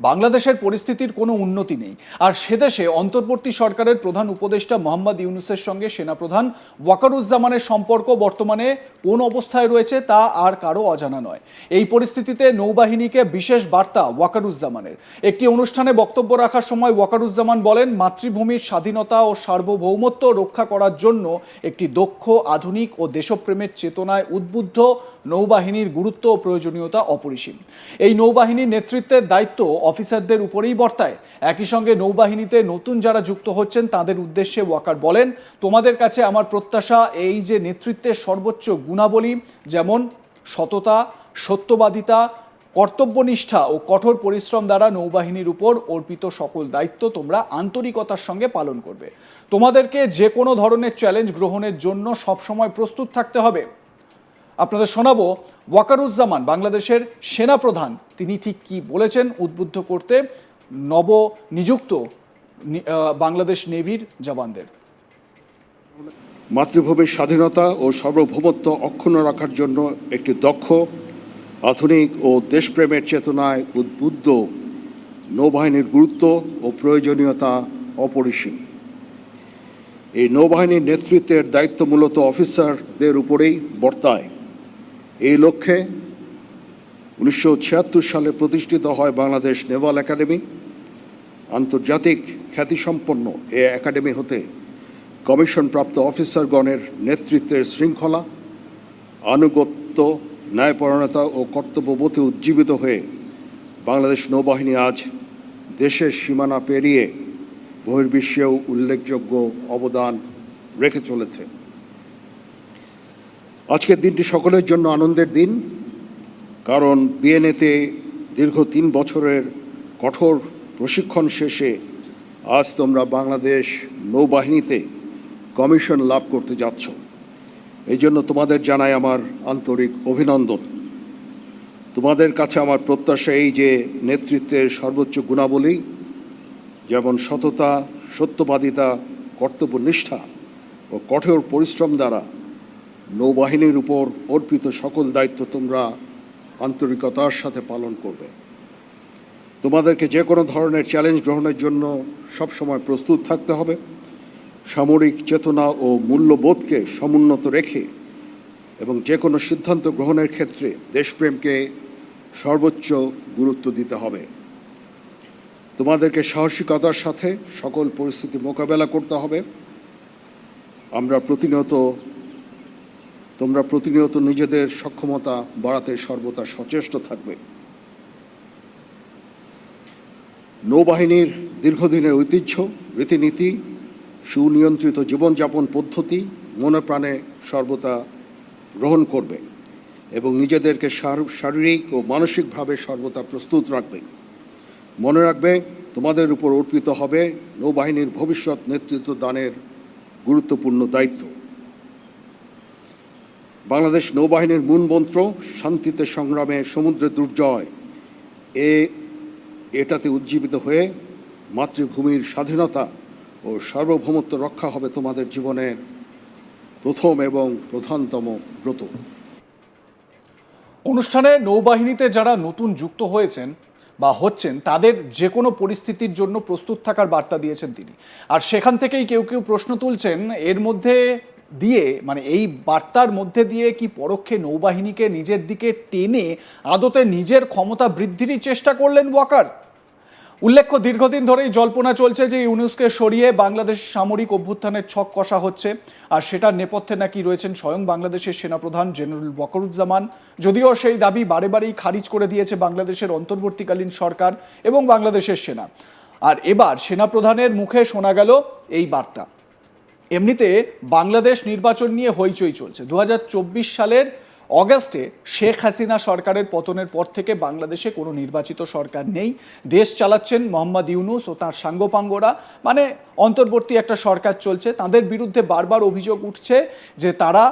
বাংলাদেশের পরিস্থিতির কোনো উন্নতি নেই। আর সেদেশে অন্তর্বর্তী সরকারের প্রধান উপদেষ্টা মোহাম্মদ ইউনুসের সঙ্গে সেনাপ্রধান ওয়াকারুজ্জামানের সম্পর্ক বর্তমানে কোন অবস্থায় রয়েছে তা আর কারও অজানা নয়। এই পরিস্থিতিতে নৌবাহিনীকে বিশেষ বার্তা ওয়াকারুজ্জামানের। একটি অনুষ্ঠানে বক্তব্য রাখার সময় ওয়াকারুজ্জামান বলেন, মাতৃভূমির স্বাধীনতা ও সার্বভৌমত্ব রক্ষা করার জন্য একটি দক্ষ, আধুনিক ও দেশপ্রেমের চেতনায় উদ্বুদ্ধ নৌবাহিনীর গুরুত্ব ও প্রয়োজনীয়তা অপরিসীম। এই নৌবাহিনীর নেতৃত্বের দায়িত্ব অফিসারদের উপরেই বর্তায়। একই সঙ্গে নৌবাহিনীতে নতুন যারা যুক্ত হচ্ছেন, তাদের উদ্দেশ্যে ওয়াকার বলেন, তোমাদের কাছে আমার প্রত্যাশা এই যে নেতৃত্বের সর্বোচ্চ গুণাবলী, যেমন সততা, সত্যবাদিতা, কর্তব্যনিষ্ঠা ও কঠোর পরিশ্রম দ্বারা নৌবাহিনীর উপর অর্পিত সকল দায়িত্ব তোমরা আন্তরিকতার সঙ্গে পালন করবে। তোমাদেরকে যে কোনো ধরনের চ্যালেঞ্জ গ্রহণের জন্য সবসময় প্রস্তুত থাকতে হবে। আপনাদের শোনাবো ওয়াকারুজ্জামান, বাংলাদেশের সেনাপ্রধান। তিনি ঠিক কি বলেছেন উদ্বুদ্ধ করতে নব নিযুক্ত বাংলাদেশ নেভির জওয়ানদের। মাতৃভূমির স্বাধীনতা ও সার্বভৌমত্ব অক্ষুণ্ণ রাখার জন্য একটি দক্ষ, আধুনিক ও দেশপ্রেমের চেতনায় উদ্বুদ্ধ নৌবাহিনীর গুরুত্ব ও প্রয়োজনীয়তা অপরিসীম। এই নৌবাহিনীর নেতৃত্বের দায়িত্ব মূলত অফিসারদের উপরেই বর্তায়। এই লক্ষ্যে উনিশশো ছিয়াত্তর সালে প্রতিষ্ঠিত হয় বাংলাদেশ নেভাল একাডেমি। আন্তর্জাতিক খ্যাতিসম্পন্ন এ একাডেমি হতে কমিশনপ্রাপ্ত অফিসারগণের নেতৃত্বের শৃঙ্খলা, আনুগত্য, ন্যায়পরায়ণতা ও কর্তব্যবোধে উজ্জীবিত হয়ে বাংলাদেশ নৌবাহিনী আজ দেশের সীমানা পেরিয়ে বহির্বিশ্বেও উল্লেখযোগ্য অবদান রেখে চলেছে। আজকের দিনটি সকলের জন্য আনন্দের দিন, কারণ বিএনএতে দীর্ঘ তিন বছরের কঠোর প্রশিক্ষণ শেষে আজ তোমরা বাংলাদেশ নৌবাহিনীতে কমিশন লাভ করতে যাচ্ছ। এই জন্য তোমাদের জানাই আমার আন্তরিক অভিনন্দন। তোমাদের কাছে আমার প্রত্যাশা এই যে নেতৃত্বের সর্বোচ্চ গুণাবলী, যেমন সততা, সত্যবাদিতা, কর্তব্যনিষ্ঠা ও কঠোর পরিশ্রম দ্বারা নৌবাহিনীর উপর অর্পিত সকল দায়িত্ব তোমরা আন্তরিকতার সাথে পালন করবে। তোমাদেরকে যে কোনো ধরনের চ্যালেঞ্জ গ্রহণের জন্য সবসময় প্রস্তুত থাকতে হবে। সামরিক চেতনা ও মূল্যবোধকে সমুন্নত রেখে এবং যে কোনো সিদ্ধান্ত গ্রহণের ক্ষেত্রে দেশপ্রেমকে সর্বোচ্চ গুরুত্ব দিতে হবে। তোমাদেরকে সাহসিকতার সাথে সকল পরিস্থিতি মোকাবেলা করতে হবে। আমরা প্রতিনিয়ত তোমরা প্রতিনিয়ত নিজেদের সক্ষমতা বাড়াতে সর্বদা সচেষ্ট থাকবে। নৌবাহিনীর দীর্ঘদিনের ঐতিহ্য, রীতিনীতি, সুনিয়ন্ত্রিত জীবনযাপন পদ্ধতি মনে প্রাণে সর্বদা গ্রহণ করবে এবং নিজেদেরকে শারীরিক ও মানসিকভাবে সর্বদা প্রস্তুত রাখবে। মনে রাখবে, তোমাদের উপর অর্পিত হবে নৌবাহিনীর ভবিষ্যৎ নেতৃত্ব দানের গুরুত্বপূর্ণ দায়িত্ব। বাংলাদেশ নৌবাহিনীর মূল মন্ত্র শান্তিতে সংগ্রামে সমুদ্রে দুর্জয়। এ, এটাতে উজ্জীবিত হয়ে মাতৃভূমির স্বাধীনতা ও সার্বভৌমত্ব রক্ষা হবে তোমাদের জীবনের প্রথম এবং প্রধানতম ব্রত। অনুষ্ঠানে নৌবাহিনীতে যারা নতুন যুক্ত হয়েছেন বা হচ্ছেন, তাদের যে কোনো পরিস্থিতির জন্য প্রস্তুত থাকার বার্তা দিয়েছেন তিনি। আর সেখান থেকেই কেউ কেউ প্রশ্ন তুলছেন, এর মধ্যে দিয়ে মানে এই বার্তার মধ্যে দিয়ে কি পরোক্ষে নৌবাহিনীকে নিজের দিকে টেনে আদতে নিজের ক্ষমতা বৃদ্ধিরই চেষ্টা করলেন ওয়াকার? উল্লেখ্য, দীর্ঘদিন ধরেই জল্পনা চলছে যে ইউনুসকে সরিয়ে বাংলাদেশ সামরিক অভ্যুত্থানের ছক কষা হচ্ছে। আর সেটার নেপথ্যে নাকি রয়েছেন স্বয়ং বাংলাদেশের সেনাপ্রধান জেনারেল ওয়াকরুজ্জামান যদিও সেই দাবি বারে বারেই খারিজ করে দিয়েছে বাংলাদেশের অন্তর্বর্তীকালীন সরকার এবং বাংলাদেশের সেনা। আর এবার সেনাপ্রধানের মুখে শোনা গেল এই বার্তা। এমনিতে বাংলাদেশ নির্বাচন নিয়ে হইচই চলছে। দু হাজার চব্বিশ সালের অগাস্টে শেখ হাসিনা সরকারের পতনের পর থেকে বাংলাদেশে কোনো নির্বাচিত সরকার নেই। দেশ চালাচ্ছেন মোহাম্মদ ইউনুস ও তাঁর সাঙ্গপাঙ্গরা। মানে অন্তর্বর্তী একটা সরকার চলছে। তাদের বিরুদ্ধে বারবার অভিযোগ উঠছে যে তারা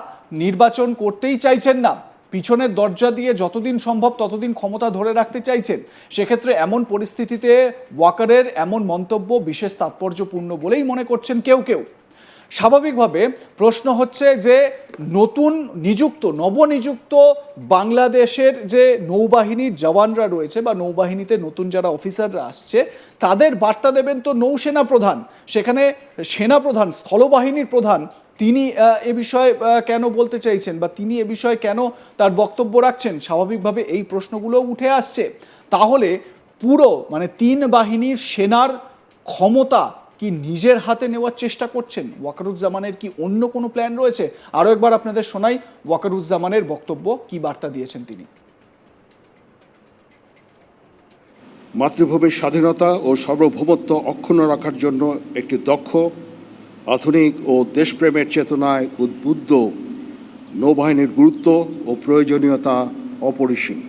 নির্বাচন করতেই চাইছেন না। পিছনের দরজা দিয়ে যতদিন সম্ভব ততদিন ক্ষমতা ধরে রাখতে চাইছেন। সেক্ষেত্রে এমন পরিস্থিতিতে ওয়াকারের এমন মন্তব্য বিশেষ তাৎপর্যপূর্ণ বলেই মনে করছেন কেউ কেউ। স্বাভাবিকভাবে প্রশ্ন হচ্ছে যে নতুন নিযুক্ত, নবনিযুক্ত বাংলাদেশের যে নৌবাহিনীর জওয়ানরা রয়েছে বা নৌবাহিনীতে নতুন যারা অফিসাররা আসছে, তাদের বার্তা দেবেন তো নৌসেনা প্রধান। সেখানে সেনা প্রধান, স্থলবাহিনীর প্রধান, তিনি এ বিষয়ে কেন বলতে চাইছেন বা তিনি এ বিষয়ে কেন তার বক্তব্য রাখছেন? স্বাভাবিকভাবে এই প্রশ্নগুলো উঠে আসছে। তাহলে পুরো মানে তিন বাহিনীর সেনার ক্ষমতা কি নিজের হাতে নেওয়ার চেষ্টা করছেন? ওয়াকারুজ্জামানের কি অন্য কোনো প্ল্যান রয়েছে? আরও একবার আপনাদের শোনাই ওয়াকারুজ্জামানের বক্তব্য, কি বার্তা দিয়েছেন তিনি? মাতৃভূমির স্বাধীনতা ও সার্বভৌমত্ব অক্ষুণ্ণ রাখার জন্য একটি দক্ষ, আধুনিক ও দেশপ্রেমের চেতনায় উদ্বুদ্ধ নৌবাহিনীর গুরুত্ব ও প্রয়োজনীয়তা অপরিসীম।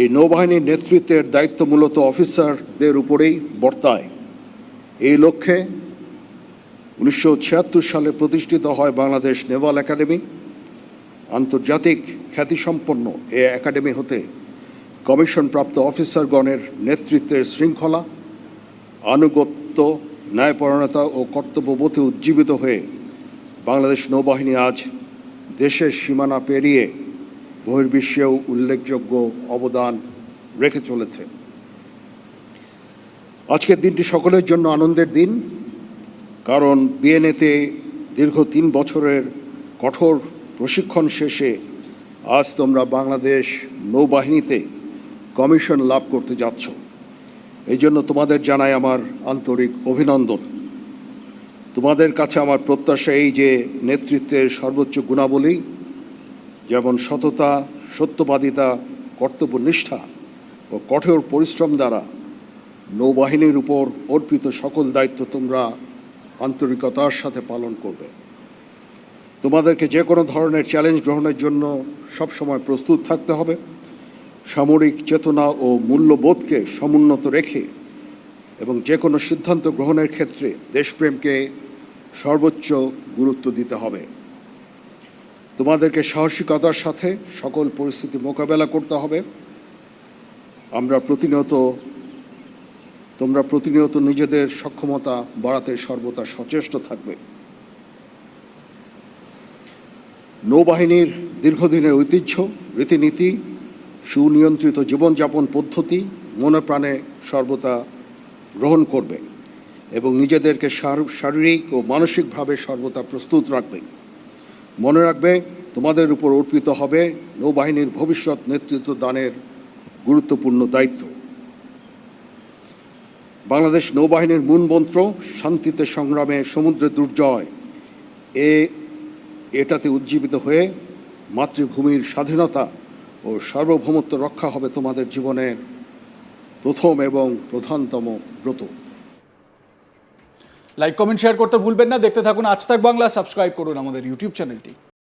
এই নৌবাহিনীর নেতৃত্বের দায়িত্ব মূলত অফিসারদের উপরেই বর্তায়। এই লক্ষ্যে উনিশশো ছিয়াত্তর সালে প্রতিষ্ঠিত হয় বাংলাদেশ নেভাল একাডেমি। আন্তর্জাতিক খ্যাতিসম্পন্ন এ একাডেমি হতে কমিশনপ্রাপ্ত অফিসারগণের নেতৃত্বের শৃঙ্খলা, আনুগত্য, ন্যায়পরায়ণতা ও কর্তব্যবোধে উজ্জীবিত হয়ে বাংলাদেশ নৌবাহিনী আজ দেশের সীমানা পেরিয়ে বহির্বিশ্বেও উল্লেখযোগ্য অবদান রেখে চলেছে। আজকের দিনটি সকলের জন্য আনন্দের দিন, কারণ বিএনএতে দীর্ঘ তিন বছরের কঠোর প্রশিক্ষণ শেষে আজ তোমরা বাংলাদেশ নৌবাহিনীতে কমিশন লাভ করতে যাচ্ছ। এই জন্য তোমাদের জানাই আমার আন্তরিক অভিনন্দন। তোমাদের কাছে আমার প্রত্যাশা এই যে নেতৃত্বের সর্বোচ্চ গুণাবলী, যেমন সততা, সত্যবাদিতা, কর্তব্যনিষ্ঠা ও কঠোর পরিশ্রম দ্বারা নৌবাহিনীর উপর অর্পিত সকল দায়িত্ব তোমরা আন্তরিকতার সাথে পালন করবে। তোমাদেরকে যে কোনো ধরনের চ্যালেঞ্জ গ্রহণের জন্য সবসময় প্রস্তুত থাকতে হবে। সামরিক চেতনা ও মূল্যবোধকে সমুন্নত রেখে এবং যে কোনো সিদ্ধান্ত গ্রহণের ক্ষেত্রে দেশপ্রেমকে সর্বোচ্চ গুরুত্ব দিতে হবে। তোমাদেরকে সাহসিকতার সাথে সকল পরিস্থিতি মোকাবেলা করতে হবে। আমরা প্রতিনিয়ত তোমরা প্রতিনিয়ত নিজেদের সক্ষমতা বাড়াতে সর্বদা সচেষ্ট থাকবে। নৌবাহিনীর দীর্ঘদিনের ঐতিহ্য, রীতিনীতি, সুনিয়ন্ত্রিত জীবনযাপন পদ্ধতি মনে প্রাণে সর্বদা গ্রহণ করবে এবং নিজেদেরকে শারীরিক ও মানসিকভাবে সর্বদা প্রস্তুত রাখবে। মনে রাখবে, তোমাদের উপর অর্পিত হবে নৌবাহিনীর ভবিষ্যৎ নেতৃত্ব দানের গুরুত্বপূর্ণ দায়িত্ব। বাংলাদেশ নৌবাহিনীর মূল মন্ত্র, শান্তিতে সংগ্রামে সমুদ্রে দুর্জয়। এ, এটাতে উজ্জীবিত হয়ে মাতৃভূমির স্বাধীনতা ও সার্বভৌমত্ব রক্ষা হবে তোমাদের জীবনের প্রথম এবং প্রধানতম ব্রত। লাইক কমেন্ট শেয়ার করতে ভুলবেন না। দেখতে থাকুন আজ তাক বাংলা। সাবস্ক্রাইব করুন আমাদের ইউটিউব চ্যানেলটি